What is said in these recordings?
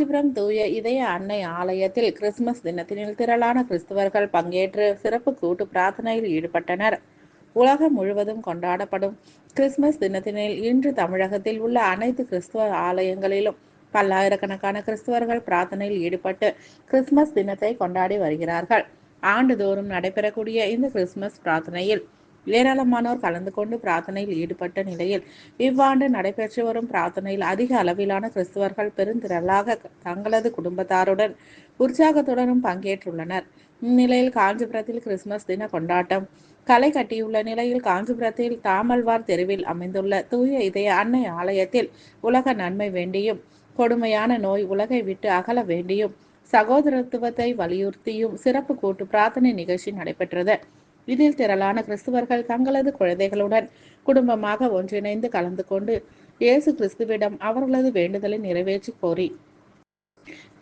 காஞ்சிபுரம் தூய இதய அன்னை ஆலயத்தில் கிறிஸ்துமஸ் தினத்தினில் திரளான கிறிஸ்தவர்கள் பங்கேற்று சிறப்பு கூட்டு பிரார்த்தனையில் ஈடுபட்டனர். உலகம் முழுவதும் கொண்டாடப்படும் கிறிஸ்துமஸ் தினத்தினில் இன்று தமிழகத்தில் உள்ள அனைத்து கிறிஸ்துவ ஆலயங்களிலும் பல்லாயிரக்கணக்கான கிறிஸ்தவர்கள் பிரார்த்தனையில் ஈடுபட்டு கிறிஸ்துமஸ் தினத்தை கொண்டாடி வருகிறார்கள். ஆண்டுதோறும் நடைபெறக்கூடிய இந்த கிறிஸ்துமஸ் பிரார்த்தனையில் ஏராளமானோர் கலந்து கொண்டு பிரார்த்தனையில் ஈடுபட்ட நிலையில் இவ்வாண்டு நடைபெற்று வரும் பிரார்த்தனையில் அதிக அளவிலான கிறிஸ்தவர்கள் பெருந்திரளாக தங்களது குடும்பத்தாருடன் உற்சாகத்துடனும் பங்கேற்றுள்ளனர். இந்நிலையில் காஞ்சிபுரத்தில் கிறிஸ்துமஸ் தின கொண்டாட்டம் களை கட்டியுள்ள நிலையில் காஞ்சிபுரத்தில் தாமல்வார் தெருவில் அமைந்துள்ள தூய இதய அன்னை ஆலயத்தில் உலக நன்மை வேண்டியும் கொடுமையான நோய் உலகை விட்டு அகல வேண்டியும் சகோதரத்துவத்தை வலியுறுத்தியும் சிறப்பு கூட்டு பிரார்த்தனை நிகழ்ச்சி நடைபெற்றது. இதில் திரளான கிறிஸ்துவர்கள் தங்களது குழந்தைகளுடன் குடும்பமாக ஒன்றிணைந்து கலந்து கொண்டு இயேசு கிறிஸ்துவிடம் அவர்களது வேண்டுதலை நிறைவேற்றி கோரி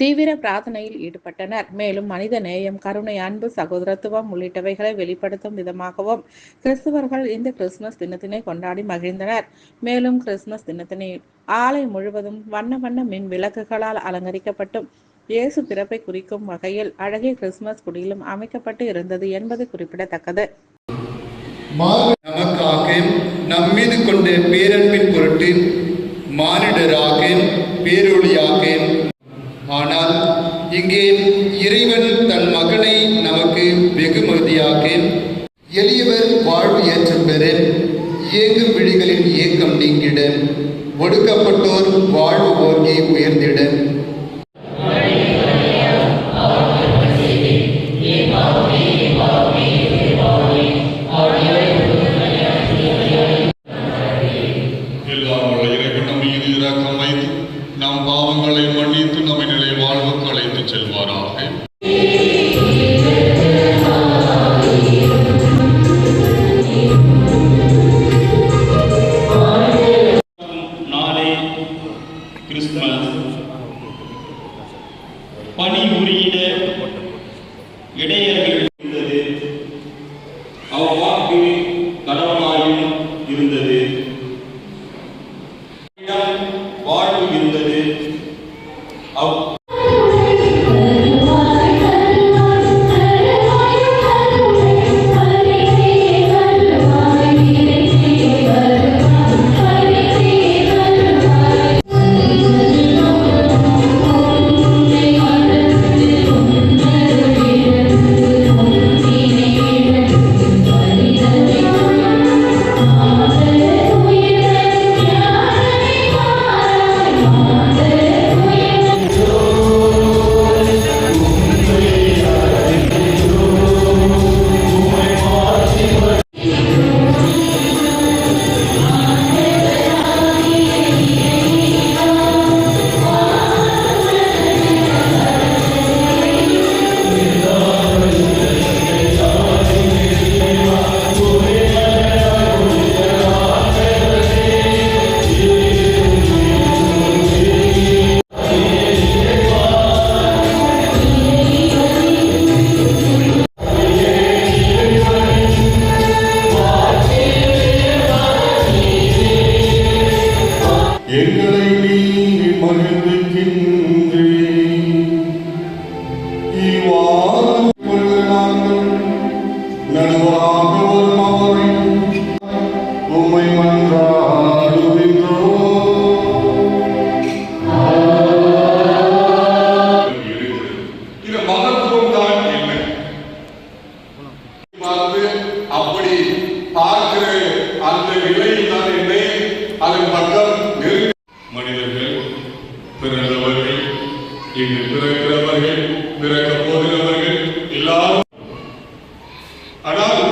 தீவிர பிரார்த்தனையில் ஈடுபட்டனர். மேலும் மனித நேயம் கருணை அன்பு சகோதரத்துவம் உள்ளிட்டவைகளை வெளிப்படுத்தும் விதமாகவும் கிறிஸ்துவர்கள் இந்த கிறிஸ்துமஸ் தினத்தினை கொண்டாடி மகிழ்ந்தனர். மேலும் கிறிஸ்துமஸ் தினத்தினை ஆலை முழுவதும் வண்ண வண்ண மின் விளக்குகளால் அலங்கரிக்கப்பட்டும் இயேசு பிறப்பை குறிக்கும் வகையில் அழகிய கிறிஸ்துமஸ் குடியிலும் அமைக்கப்பட்டு இருந்தது என்பது குறிப்பிடத்தக்கது. நமக்காக நம்மீது கொண்ட பேரன்பின் பொருட்டு மானிடராக பேரொழியாக. ஆனால் இங்கே இறைவன் தன் மகனை நமக்கு வெகுமதியாக எளியவர் வாழ்வு ஏற்றம் பெற இயங்கும் விழிகளின் இயக்கம் நீங்கிட ஒடுக்கப்பட்டோர் வாழ்வு ஓங்கி உயர்ந்திட நம் பாவங்களை மன்னித்து நம்மை நிலை வாழ்வுக்கு அழைத்து செல்வாராக. பணி உரிய இடையர்கள் மனிதர்கள் பிறந்தவர்கள் இங்கு பிறக்கிறவர்கள் பிறக்க போகிறவர்கள் எல்லாரும். ஆனால்